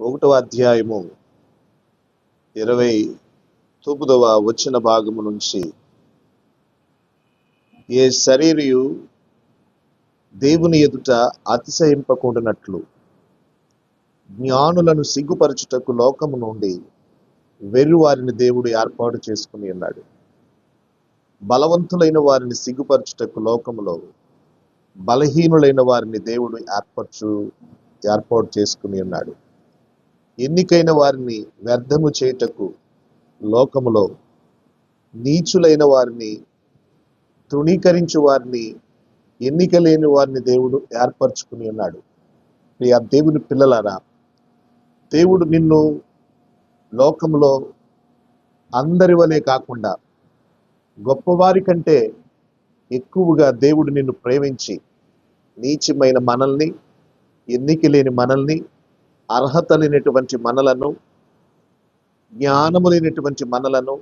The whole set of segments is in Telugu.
ఒకటవ అధ్యాయము ఇరవై తొమ్మిదవ వచ్చిన భాగము నుంచి ఏ శరీరయు దేవుని ఎదుట అతిశయింపకుండానట్లు జ్ఞానులను సిగ్గుపరచుటకు లోకము నుండి వెర్రి వారిని దేవుడు ఏర్పాటు చేసుకుని ఉన్నాడు. బలవంతులైన వారిని సిగ్గుపరచుటకు లోకములో బలహీనులైన వారిని దేవుడు ఏర్పరచు ఏర్పాటు చేసుకుని ఉన్నాడు. ఎన్నికైన వారిని వ్యర్థము చేయుటకు లోకములో నీచులైన వారిని తృణీకరించు వారిని ఎన్నిక లేని వారిని దేవుడు ఏర్పరచుకుని ఉన్నాడు. ప్రియ దేవుని పిల్లలారా దేవుడు నిన్ను లోకంలో అందరి వలె కాకుండా గొప్పవారి కంటే ఎక్కువగా దేవుడు నిన్ను ప్రేమించి నీచమైన మనల్ని ఎన్నిక లేని మనల్ని అర్హత లేనటువంటి మనలను జ్ఞానము లేనటువంటి మనలను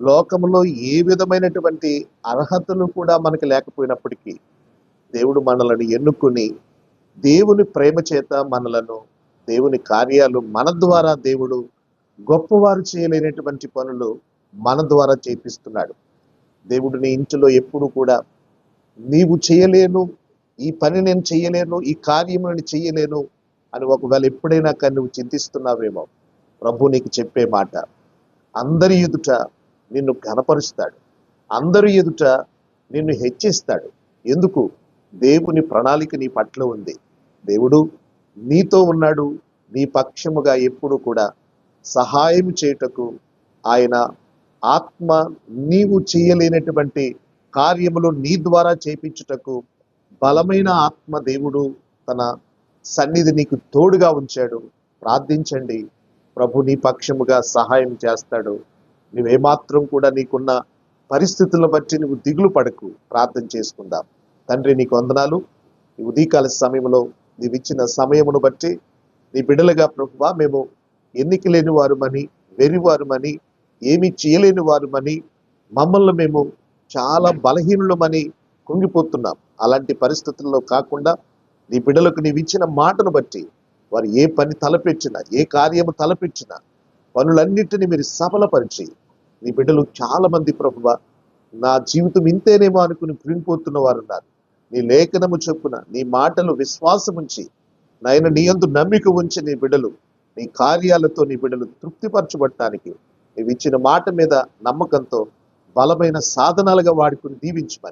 లోకములో ఏ విధమైనటువంటి అర్హతలు కూడా మనకి లేకపోయినప్పటికీ దేవుడు మనలను ఎన్నుకుని దేవుని ప్రేమ చేత మనలను దేవుని కార్యాలు మన ద్వారా దేవుడు గొప్పవారు చేయలేనటువంటి పనులు మన ద్వారా చేపిస్తున్నాడు. దేవుడు నీ ఇంటిలో ఎప్పుడు కూడా నీవు చేయలేను ఈ పని నేను చేయలేను ఈ కార్యం నేను చేయలేను అని ఒకవేళ ఎప్పుడైనా కానీ నువ్వు చింతిస్తున్నావేమో ప్రభు నీకు చెప్పే మాట అందరి ఎదుట నిన్ను ఘనపరుస్తాడు. అందరి ఎదుట నిన్ను హెచ్చిస్తాడు. ఎందుకు? దేవుని ప్రణాళిక నీ పట్ల ఉంది. దేవుడు నీతో ఉన్నాడు. నీ పక్షముగా ఎప్పుడు కూడా సహాయం చేయుటకు ఆయన ఆత్మ నీవు చేయలేనటువంటి కార్యములు నీ ద్వారా చేపించుటకు బలమైన ఆత్మ దేవుడు తన సన్నిధి నీకు తోడుగా ఉంచాడు. ప్రార్థించండి. ప్రభు నీ పక్షముగా సహాయం చేస్తాడు. నువ్వేమాత్రం కూడా నీకున్న పరిస్థితులను బట్టి నువ్వు దిగులు పడకు. ప్రార్థన చేసుకుందాం. తండ్రి నీకు వందనాలు. ఈ ఉదయకాల సమయంలో నీవు ఇచ్చిన సమయమును బట్టి నీ బిడ్డలుగా ప్రభువా మేము ఎన్నిక లేని వారుమని వెరివారుమని ఏమీ చేయలేని వారుమని మమ్మల్ని మేము చాలా బలహీనులమని కుంగిపోతున్నాం. అలాంటి పరిస్థితుల్లో కాకుండా నీ బిడ్డలకు నీవు ఇచ్చిన మాటను బట్టి వారు ఏ పని తలపెచ్చినా ఏ కార్యము తలపెచ్చినా పనులన్నిటిని మీరు సఫలపరిచి నీ బిడ్డలు చాలా మంది ప్రభువ నా జీవితం ఇంతేనేమో అనుకుని కృంగిపోతున్న వారు ఉన్నారు నీ లేఖనము చొప్పున నీ మాటలు విశ్వాసం ఉంచి నాయన నీ యందు నమ్మిక ఉంచి నీ బిడ్డలు నీ కార్యాలతో నీ బిడ్డలు తృప్తిపరచబడటానికి నీవు ఇచ్చిన మాట మీద నమ్మకంతో బలమైన సాధనాలుగా వాడుకుని దీవించమని.